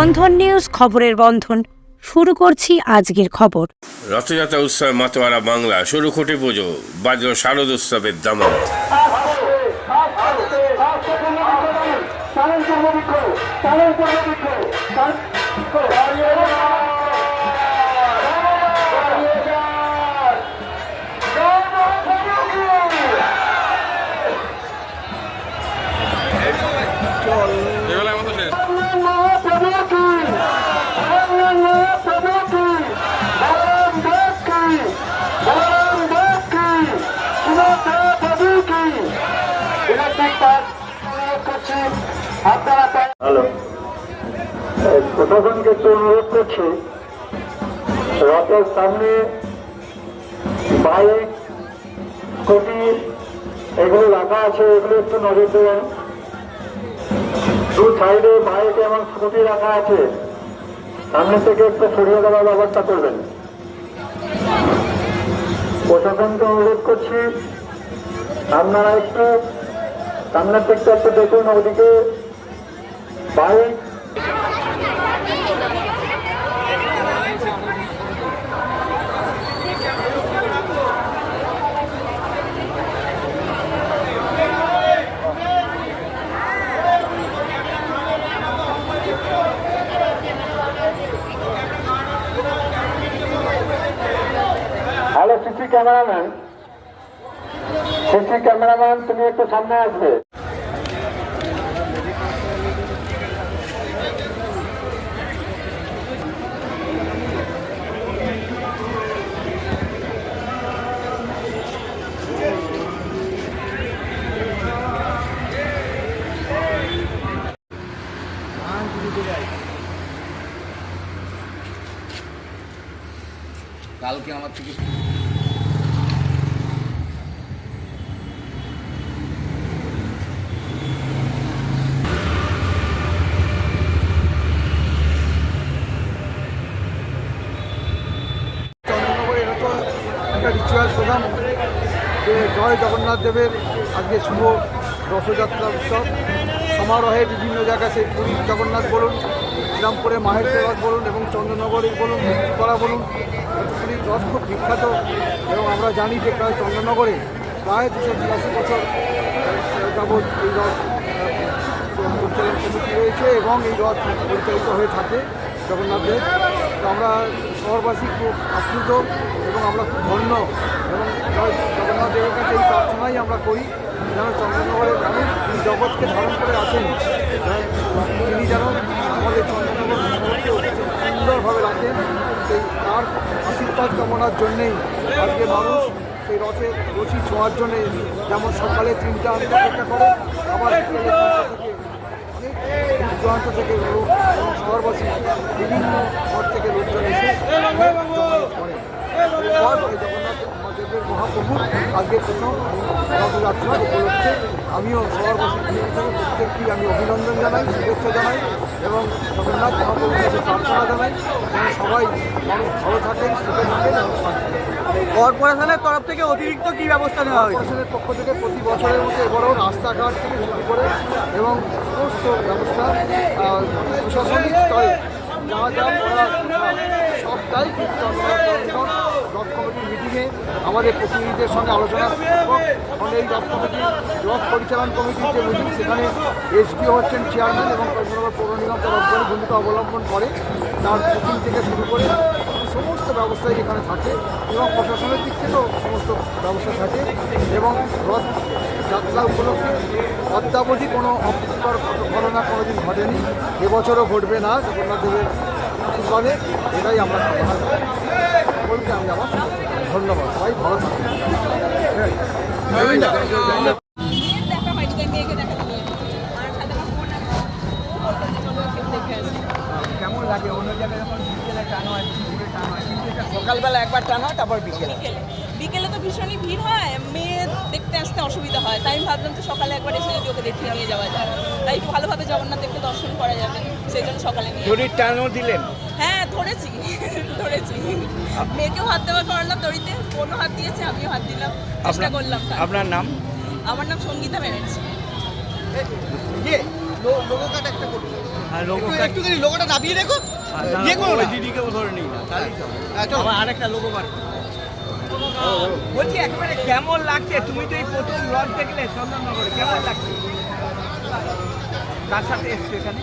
বন্ধন news খবরের বন্ধন। শুরু করছি আজকের খবর। রথযাত্রা উৎসব মাতোয়ারা বাংলা সরুখুঁটি পুজো বাজল শারদ উৎসবের দামাল হ্যালো প্রশাসনকে একটু অনুরোধ করছি। রথের সামনে বাইক, স্কুটি, এগুলো রাখা আছে, এগুলো একটু নজর দেবেন। দু সাইডে বাইক এবং স্কুটি রাখা আছে। সামনে থেকে একটু সরিয়ে দেওয়ার ব্যবস্থা করবেন। প্রশাসনকে অনুরোধ করছি, আপনারা একটু সামনের দিকটা একটু দেখুন, ওদিকে bike hello CC cameraman? CC cameraman তুমি একটু সামনে আসবে। কালকে আমার থেকে চন্দ্রনগরে এটা তো একটা রিচুয়াল প্রোগ্রাম যে জয় জগন্নাথ দেবের শুভ রথযাত্রা উৎসব। সমারোহে বিভিন্ন জায়গায় সেই পুরী জগন্নাথ বলুন, শ্রীরামপুরে মাহের সেবাগ বলুন এবং চন্দ্রনগরের বলুন করা বলুন পুরী রথ খুব বিখ্যাত এবং আমরা জানি যে প্রায় চন্দ্রনগরে প্রায় দুশো বিরাশি বছর যাবৎ এই রথ পরিচালন কমিটি রয়েছে এবং এই রথ পরিচালিত হয়ে থাকে জগন্নাথের তো আমরা শহরবাসী খুব আপ্লুত এবং আমরা খুব ধন্য এবং জগন্নাথ দেবের কাছে এই প্রার্থনাই আমরা করি। যেন চন্দ্রনগরের যেমন তিনি জগৎকে ধারণ করে আছেন তিনি যেন আমাদের চন্দ্রনগর সুন্দরভাবে রাখেন, সেই তার আশীর্বাদ কামনার জন্যেই আজকে মানুষ সেই রথে রশি ছোঁয়ার জন্যে যেমন সকালে তিনটা অপেক্ষা করে, আবার দূরান্ত থেকে লোক এবং শহরবাসী বিভিন্ন ঘর থেকে লোকজন এসে করে মহাপ্রভু আজকে প্রথম রথযাত্রা উপলক্ষে আমিও শহরবাসী হিসেবে প্রত্যেকটি আমি অভিনন্দন জানাই শুভেচ্ছা জানাই এবং জগন্নাথ মহাপ্রভুর কাছে প্রার্থনা জানাই সবাই মানুষ ভালো থাকেন সুখে থাকেন এবং কর্পোরেশনের তরফ থেকে অতিরিক্ত কি ব্যবস্থা নেওয়া হয় প্রশাসনের পক্ষ থেকে প্রতি বছরের মতো এবারেও রাস্তাঘাট থেকে শুরু করে এবং সমস্ত ব্যবস্থা প্রশাসনিক স্তরে যা যা কথা, সবটাই কিন্তু রথ কমিটির মিটিংয়ে আমাদের প্রতিনিধিদের সঙ্গে আলোচনা। এবং এই রথ কমিটি, রথ পরিচালন কমিটির যে মিটিং সেখানে এসডিও হচ্ছেন চেয়ারম্যান এবং কলকাতা পৌর নিগম তার ভূমিকা অবলম্বন করে তার বুকিং থেকে শুরু করে সমস্ত ব্যবস্থাই এখানে থাকে এবং প্রশাসনের দিক থেকেও সমস্ত ব্যবস্থা থাকে এবং রথ যাত্রা উপলক্ষে অদ্যাবধি কোনো অপ্রীতিকর ঘটনা কোনোদিন ঘটেনি এবছরও ঘটবে না, জগন্নাথ দেবের আশীর্বাদে এটাই আমরা বলতে আমি আমার ধন্যবাদ সবাই ভালো থাকুন দেখা হয়নি তাই মেয়েকে দেখাতে বলেছি। আর সাথে আমার ফোন আছে। ও বলল যে চলো একটু দেখে আসি। কেমন লাগে অন্য জায়গায় যখন বিকেলে টানো হয় হয় সকালবেলা একবার টানো হয়, তারপর বিকেলে বিকেলে তো ভীষণই ভিড় হয় মেয়ে দেখতে আসতে অসুবিধা হয় তাই আমি ভাবলাম তো সকালে একবার এসে যদি ওকে দেখিয়ে নিয়ে যাওয়া যায় তাই ভালোভাবে জগন্নাথ দেখতে দর্শন করা যাবে সেই জন্য সকালে নিয়ে দড়ির টানো দিলেন হ্যাঁ ধরেছি ধরেছি মেয়েকেও হাত দেওয়া করালাম দড়িতে কোনো হাত দিয়েছে আমিও হাত দিলাম চেষ্টা করলাম। আপনার নাম আমার নাম সঙ্গীতা ব্যানার্জি ইয়ে লোগো কাট একটা করুন আর লোগো একটু- একটুখানি লোগোটা নামিয়ে রেখো করো না। দিদিকেও ধরে নিই না। হ্যাঁ, আরেকটা লোগো করো। বলছি, একবারে কেমন লাগছে? তুমি তো এই প্রথম ব্লগ দেখলে চন্দননগরে, কেমন লাগছে? তার সাথে এসছো এখানে?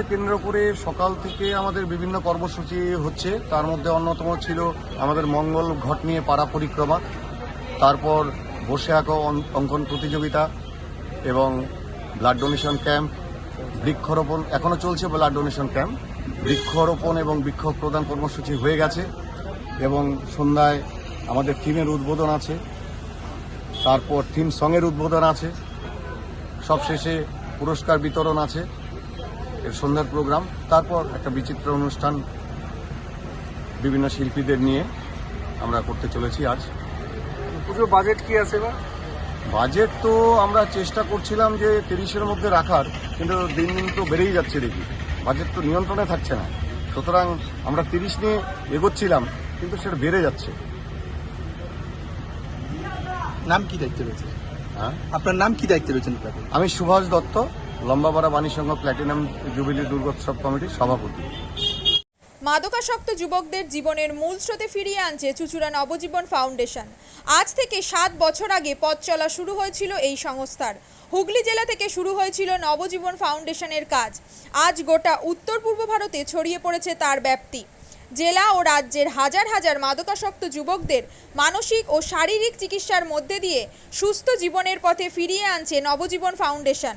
খুঁটি কেন্দ্র করে সকাল থেকে আমাদের বিভিন্ন কর্মসূচি হচ্ছে। তার মধ্যে অন্যতম ছিল আমাদের মঙ্গল ঘট নিয়ে পাড়া পরিক্রমা, তারপর বসে আঁকো অঙ্কন প্রতিযোগিতা এবং ব্লাড ডোনেশন ক্যাম্প বৃক্ষরোপণ, এখনও চলছে ব্লাড ডোনেশন ক্যাম্প বৃক্ষরোপণ এবং বৃক্ষ প্রদান কর্মসূচি হয়ে গেছে এবং সন্ধ্যায় আমাদের থিমের উদ্বোধন আছে, তারপর থিম সঙের উদ্বোধন আছে, সবশেষে পুরস্কার বিতরণ আছে। এর সন্ধ্যার প্রোগ্রাম তারপর একটা বিচিত্র অনুষ্ঠান বিভিন্ন শিল্পীদের নিয়ে আমরা করতে চলেছি আজ। পুজোর বাজেট কি আছে এবার? বাজেট তো আমরা চেষ্টা করছিলাম যে তিরিশের মধ্যে রাখার কিন্তু দিন দিন তো বেড়েই যাচ্ছে দেখি। বাজেট তো নিয়ন্ত্রণে থাকছে না। সুতরাং আমরা তিরিশ নিয়ে এগোচ্ছিলাম কিন্তু সেটা বেড়ে যাচ্ছে। নাম কি দায়িত্ব রয়েছে? হ্যাঁ? আপনার নাম কি দায়িত্ব রয়েছেন আমি সুভাষ দত্ত। লম্বাপাড়া বাণী সংঘ প্ল্যাটিনাম জুবিলি দুর্গোৎসব কমিটির সভাপতি। মাদকাসক্ত যুবকদের জীবনের মূল স্রোতে ফিরিয়ে আনছে চুচুড়া নবজীবন ফাউন্ডেশন। আজ থেকে সাত বছর আগে পথ চলা শুরু হয়েছিল এই সংস্থার। হুগলি জেলা থেকে শুরু হয়েছিল নবজীবন ফাউন্ডেশনের কাজ। আজ গোটা উত্তর পূর্ব ভারতে ছড়িয়ে পড়েছে তার ব্যাপ্তি। জেলা ও রাজ্যের হাজার হাজার মাদকাসক্ত যুবকদের মানসিক ও শারীরিক চিকিৎসার মধ্যে দিয়ে সুস্থ জীবনের পথে ফিরিয়ে আনছে নবজীবন ফাউন্ডেশন।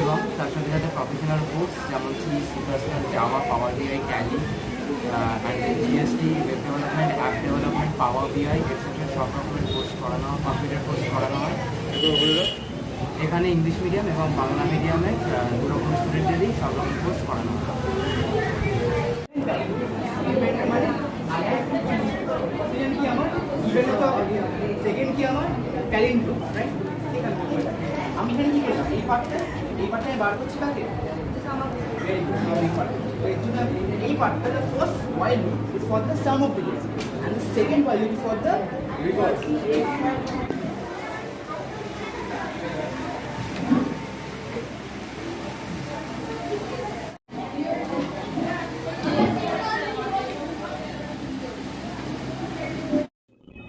এবং তার সাথে সাথে প্রফেশনাল কোর্স যেমন কি সুপারস্টার জামা Power BI Kelly and GST web development app development Power BI etcetera সব রকমের কোর্স করানো হয় কম্পিউটার কোর্স করানো হয়। এখানে ইংলিশ মিডিয়াম এবং বাংলা মিডিয়ামে দু রকম স্টুডেন্টেরই সব রকম কোর্স করানো হয়। সেকেন্ড কি আমি এই পার্টটা এই পার্টটা আমি বার করছি কাকে এই পার্টটা loop is for the sum of digits and the second loop is for the reverse